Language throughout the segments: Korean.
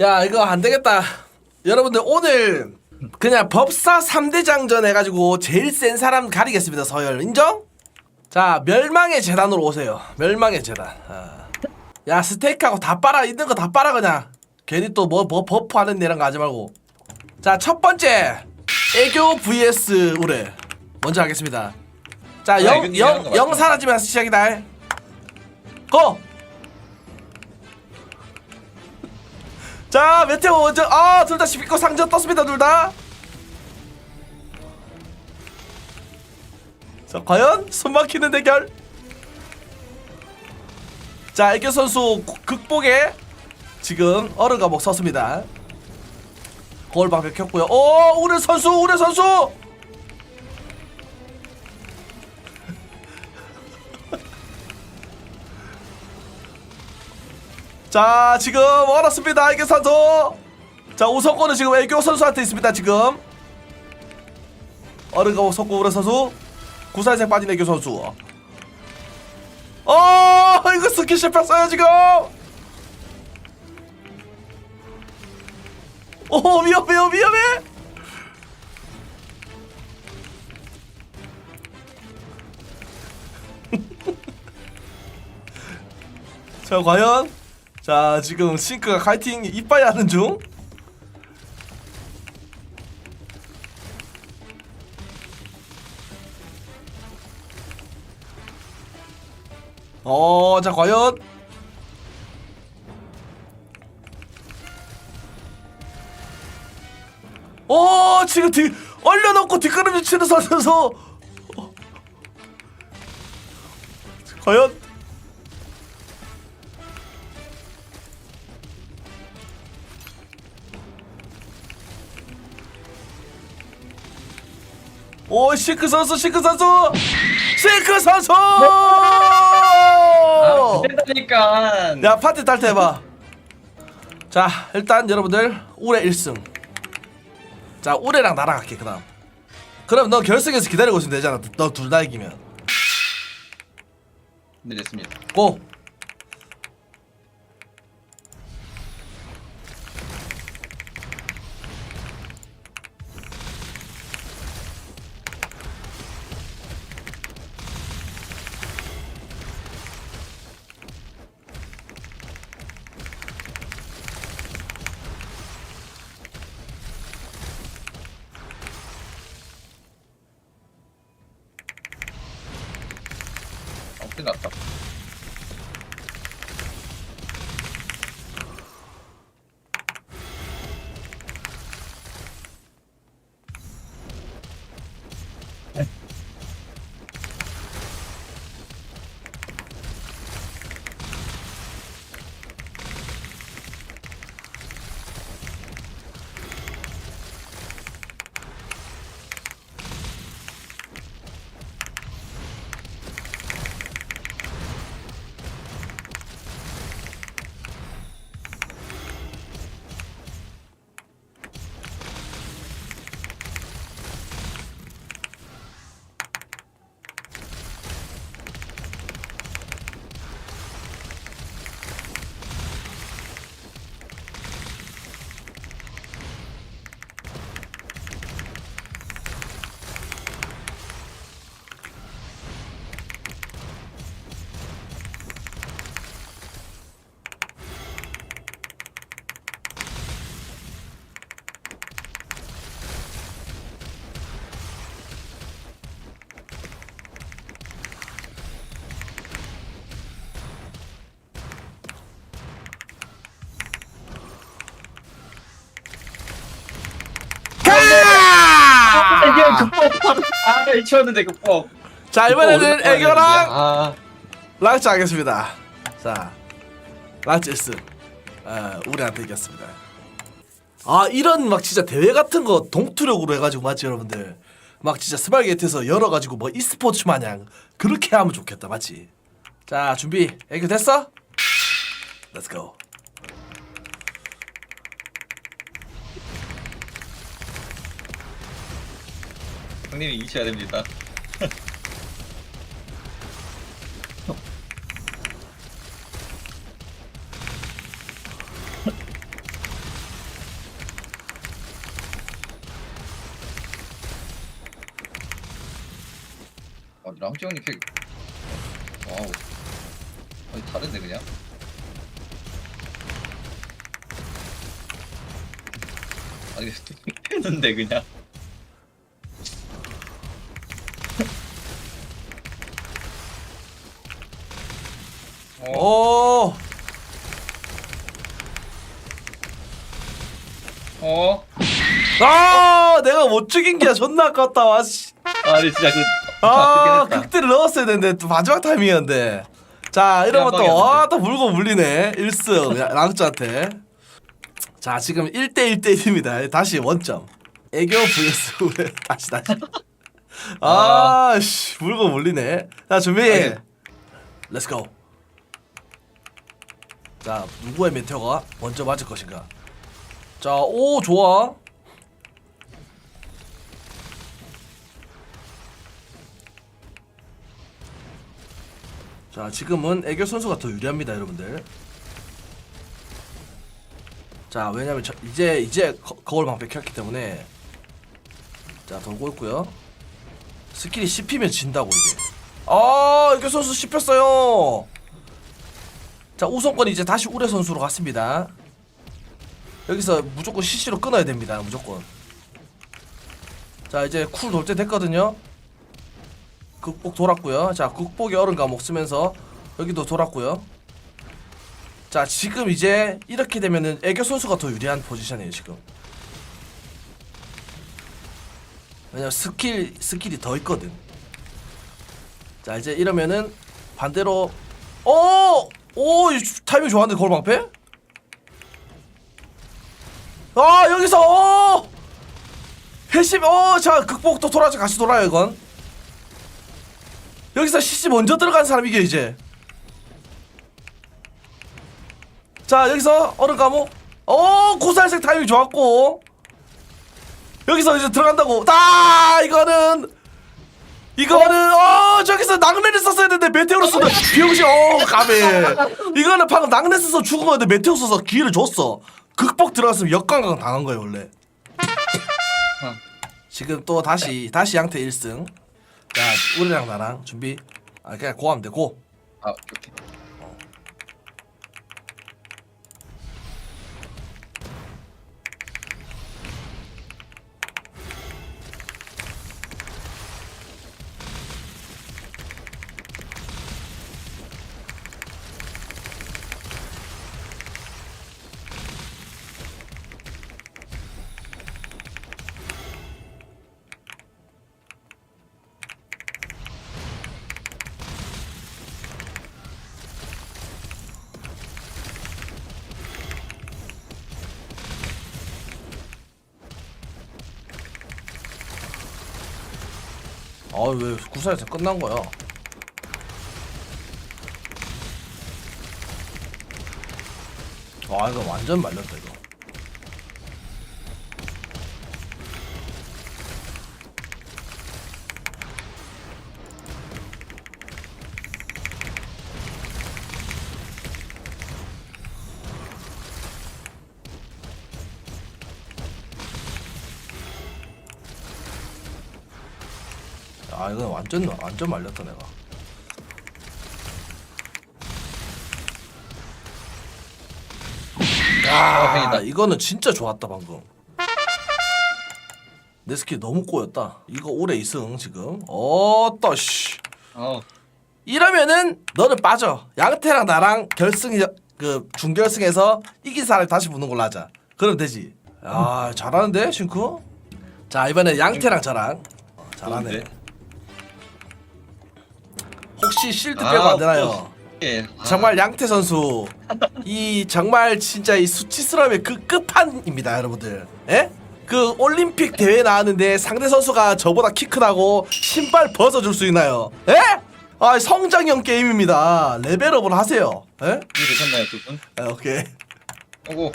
야 이거 안 되겠다. 여러분들 오늘 그냥 법사 3대장전 해가지고 제일 센 사람 가리겠습니다. 서열 인정? 자 멸망의 재단으로 오세요. 멸망의 재단. 아. 야 스테이크하고 다 빨아 있는 거 다 빨아 그냥. 괜히 또뭐 뭐 버프하는 데랑 가지 말고. 자 첫 번째 애교 vs 우레 먼저 하겠습니다. 아, 자영 이해하는 영거영 맞죠? 사라지면서 시작이다. 고! 자 메테오 먼저 아둘 다 12거 상전 떴습니다 둘 다. 자 과연 숨막히는 대결. 자 애교 선수 극복에 지금 어른 감옥 섰습니다. 거울 방벽 켰고요. 오 우레 선수 우레 선수. 자 지금 얼었습니다. 애교 선수. 자 우선권은 지금 애교 선수한테 있습니다 지금. 어른가고 석고 우레 선수. 구사색 빠진 애교 선수. 어 이거 스킬 실패했어요 지금. 오 위험해요 위험해. 자 과연 자 지금 싱크가 카이팅 이빠이 하는 중. 어, 자 과연. 오 지금 뒤 얼려놓고 뒷걸음질 치는 어. 과연 오 싱크 선수 싱크 선수! 싱크 선수! 아, 그랬다니까. 야 파티 탈퇴 해봐. 자 일단 여러분들 올해 1승. 자 올해랑 나랑 할게 그 다음. 그럼 너 결승에서 기다리고 있으면 되잖아. 너 둘 다 이기면. 네, 됐습니다. 고 어, 끝났다. 가! 애교 극복! 아, 일치웠는데 극복. 자 이번에는 애교랑 아, 락츠 하겠습니다. 자 락츠 1승 아, 우리한테 이겼습니다. 아 이런 막 진짜 대회 같은 거 동투력으로 해가지고 맞지 여러분들? 막 진짜 스마일게이트에서 열어가지고 뭐 e스포츠 마냥 그렇게 하면 좋겠다 맞지? 자 준비 애교 됐어? Let's go 형님이 이기셔야 됩니다. 아, 랑지 형님 픽. 와우. 아니, 다른데, 그냥? 아니, 했는데, 그냥. 못 죽인 게 존나 아깝다. 와 씨. 아니 진짜 그 아, 아쉽긴 했다. 넣었어야 되는데 또 마지막 타이밍이었는데. 자, 이러면 아, 또 물고 물리네. 1승, 랑주한테. 자, 지금 1대1대1입니다. 다시 원점. 애교 vs 우레. 다시, 다시. 아, 씨, 물고 물리네. 자, 준비. 오케이. 렛츠 고. 자, 누구의 메테오가 먼저 맞을 것인가? 자, 오, 좋아. 자 지금은 애교 선수가 더 유리합니다 여러분들. 자 왜냐면 저, 이제 이제 거, 거울 방패 켰기 때문에. 자 돌고 있고요. 스킬이 씹히면 진다고 이게. 아 애교 선수 씹혔어요. 자 우선권 이제 다시 우레 선수로 갔습니다. 여기서 무조건 CC로 끊어야 됩니다 무조건. 자 이제 쿨 돌 때 됐거든요 극복 돌았고요. 자, 극복의 얼음 감옥 쓰면서 여기도 돌았고요. 자, 지금 이제 이렇게 되면은 애교 선수가 더 유리한 포지션이에요, 지금. 왜냐면 스킬 스킬이 더 있거든. 자, 이제 이러면은 반대로 오! 오, 이 타이밍 좋았는데 골방패? 아, 여기서 어! 회심 어, 자, 극복도 돌아서 같이 돌아요, 이건. 여기서 CC 먼저 들어간 사람 이겨 이제. 자 여기서 얼음 감옥 어 고살색 타이밍 좋았고. 여기서 이제 들어간다고. 다 이거는 이거는 어 저기서 낙뢰를 썼어야 되는데 메테오를 쓰는 비용시 어 가베 이거는 방금 낙뢰 써서 죽은 건데 메테오 써서 기회를 줬어. 극복 들어갔으면 역강강 당한 거예요 원래. 지금 또 다시 다시 양태 1승 자 우리랑 나랑 준비. 아 그냥 고 하면 돼 고. 아 오케이 아왜 구사에서 끝난 거야? 아 이거 완전 말렸다 이거 아 이거 완전 완전 말렸다 내가. 야. 이거는 진짜 좋았다 방금. 내 스킬 너무 꼬였다. 이거 올해 2승 지금. 어따 씨. 어. 이러면은 너는 빠져. 양태랑 나랑 결승 그 준결승에서 이긴 사람이 다시 붙는 걸로 하자. 그럼 되지. 아 잘하는데 싱크? 자 이번에 양태랑 저랑. 어, 잘하네. 좋은데? 혹시 실드 아, 빼고 안 되나요? 예. 아, 정말 양태 선수 이 정말 진짜 이 수치스러움의 그 끝판입니다 여러분들 예? 그 올림픽 대회 나왔는데 상대 선수가 저보다 키 크다고 신발 벗어줄 수 있나요? 예? 아 성장형 게임입니다 레벨업을 하세요 예? 준비 되셨나요 두 분? 아, 오케이 오고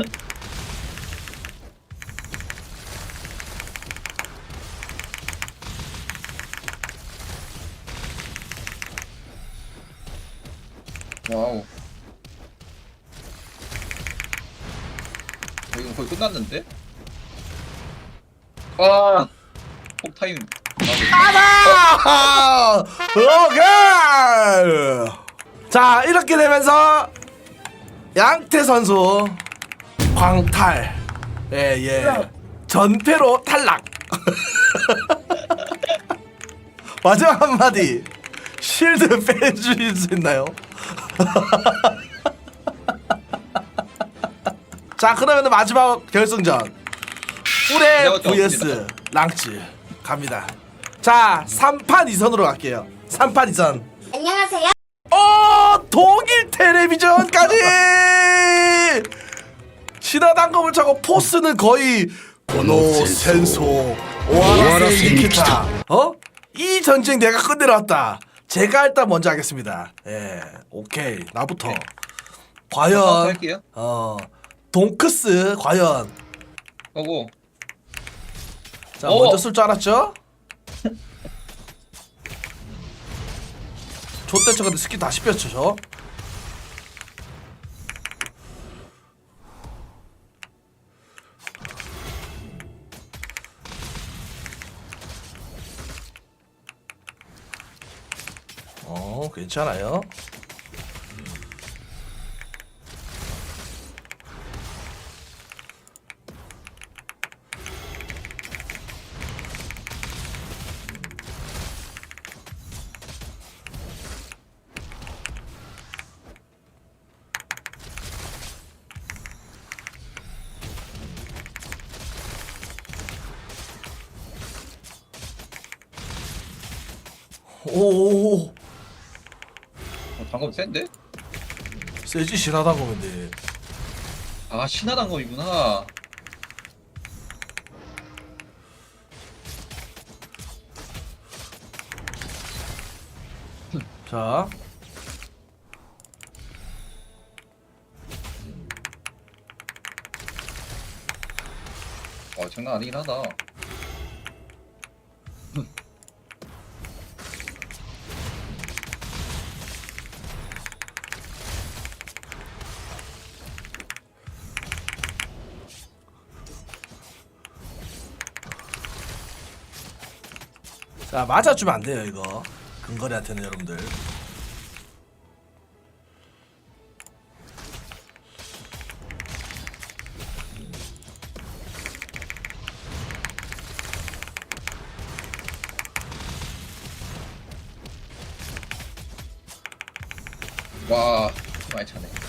와우. 어, 이거 거의 끝났는데? 아! 폭타임. 아마! 오케이! 자, 이렇게 되면서 양태 선수 광탈. 예, 예. 전패로 탈락. 마지막 한마디. 실드 빼주실 수 있나요? 자, 그러면 마지막 결승전. 좀 vs. 랑츠 갑니다. 자, 3판 2선으로 갈게요. 3판 2선. 안녕하세요. 어, 독일 텔레비전까지! 신화 단검을 차고 포스는 거의 고노 센소 오하라 센키타. 어? 이 전쟁 내가 끝내놨다. 제가 일단 먼저 하겠습니다. 예, 오케이. 나부터. 네. 과연 할게요 어 동크스 과연 하고 자 어. 먼저 쓸 줄 알았죠? 좆대처 근데 스킬 다 씹혔죠 저? 괜찮아요. 오오오. 어, 방금 센데? 세지 신하다 보면데. 아 신화단 거이구나. 자. 어 장난 아니긴 하다 자 맞아주면 안 돼요 이거. 근거리한테는 여러분들. 와 많이 차네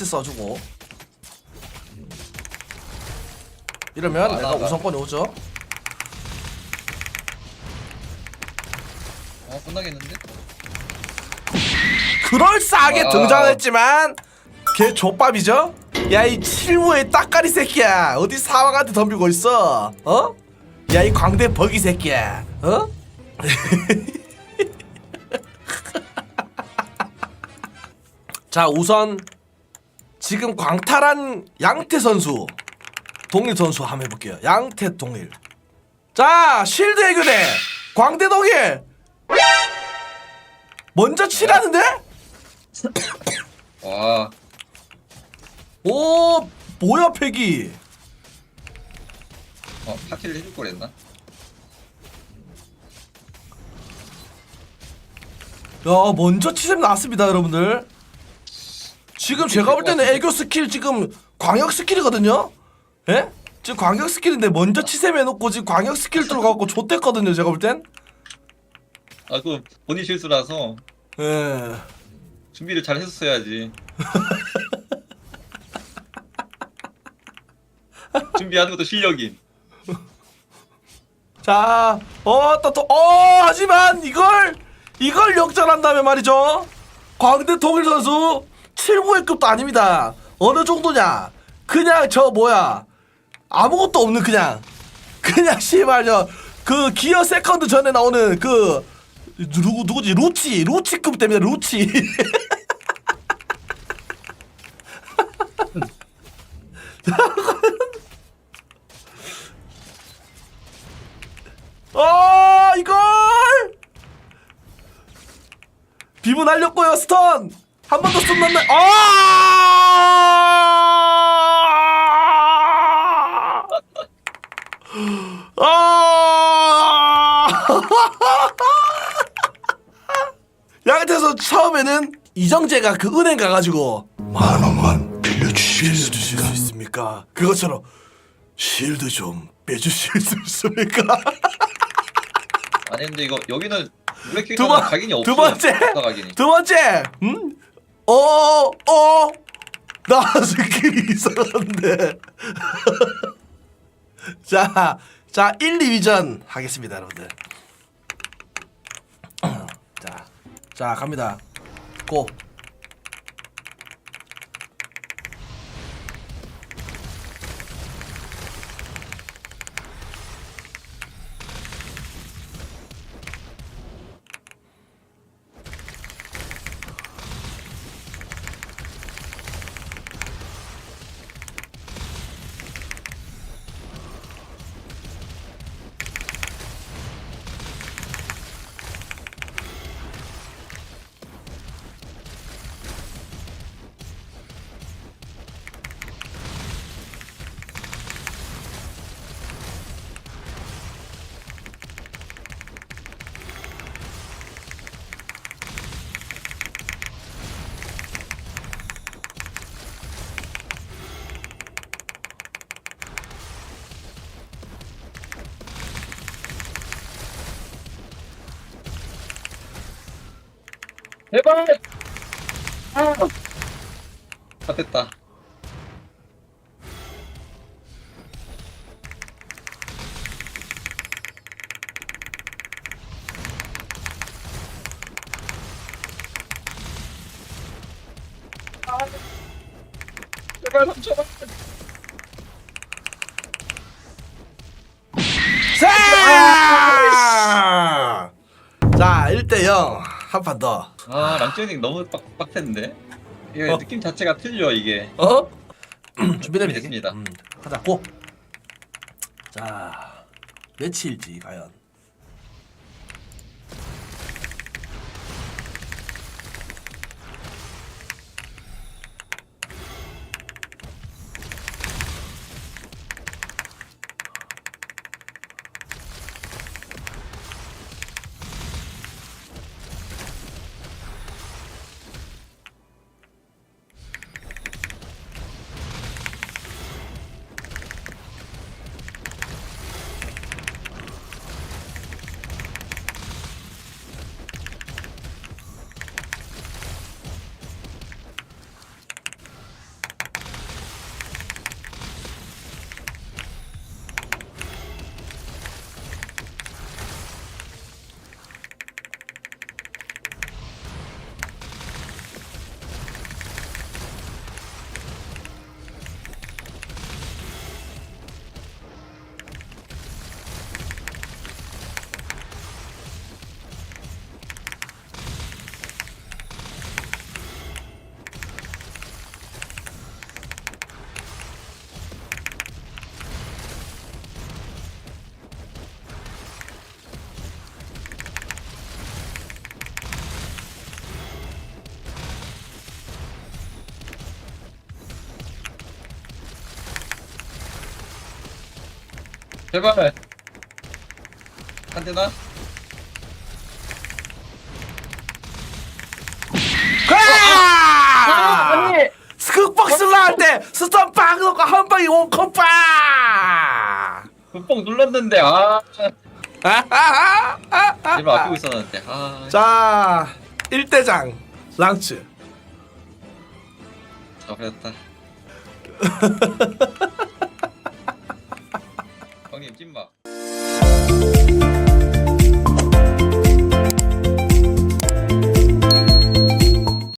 같이 써주고 이러면 아, 내가 나, 나. 우선권이 오죠 어 끝나겠는데? 그럴싸하게 와. 등장했지만 걔 족밥이죠? 야 이 칠무의 따까리 새끼야 어디 사왕한테 덤비고 있어 어? 야 이 광대 버기 새끼야 어? 자 우선 지금 광탈한 양태 선수 동일 선수 한번 해볼게요. 양태 동일. 자 실드 해교대 광대 동일. 먼저 치라는데? 와 오 뭐야 패기? 어, 파티를 해줄 걸 했나? 야 먼저 치셈 나왔습니다 여러분들 지금 제가 볼 때는 애교 스킬 지금 광역 스킬이거든요 예? 지금 광역 스킬인데 먼저 치셈 해놓고 지금 광역 스킬 들어가고 좆됐거든요 제가 볼 땐 아 그거 본인 실수라서 예. 준비를 잘 했었어야지 준비하는 것도 실력임 자, 어, 또, 또, 어, 하지만 이걸, 이걸 역전한다면 말이죠. 광대 통일 선수 7구의급도 아닙니다. 어느 정도냐? 그냥 저 뭐야? 아무것도 없는 그냥 그냥 씨발 저그 기어 세컨드 전에 나오는 그 누구 누구지 루치 루치급 때문에 루치. 아 이걸 비문 날렸고요 스턴. 한 번 더 쏜단 말. 아! 아! 양태서 처음에는 이정재가 그 은행 가가지고 만 원만 빌려주실 수 있습니까? 그것처럼 실드 좀 빼주실 수 있습니까? 아니 근데 이거 여기는 두 번, 각인이 없어 두 번째, 각인이 두 번째, 음, 어, 어, 나 스킬이 이상한데. 자, 자, 1, 2위전 하겠습니다, 여러분들. 자, 자, 갑니다. 고. 제발! 아, 아 됐다. 아, 3천원 자, 자, 1대 0. 한 판 더. 아 랑쩌닝 너무 빡, 빡센데 이게 어. 느낌 자체가 틀려 이게 어? 준비되면 되겠 됐습니다. 음, 하자, 고. 자, 며칠지, 과연. 제발 안 되나? 가! 스크박스를 할때 스턴 빵 넣고 한 방에 원컴빵! 굿뽕 눌렀는데 아 아하하하하. 제발 아끼고 있었는데 아 자, 1대장 랑츠. 잡혔다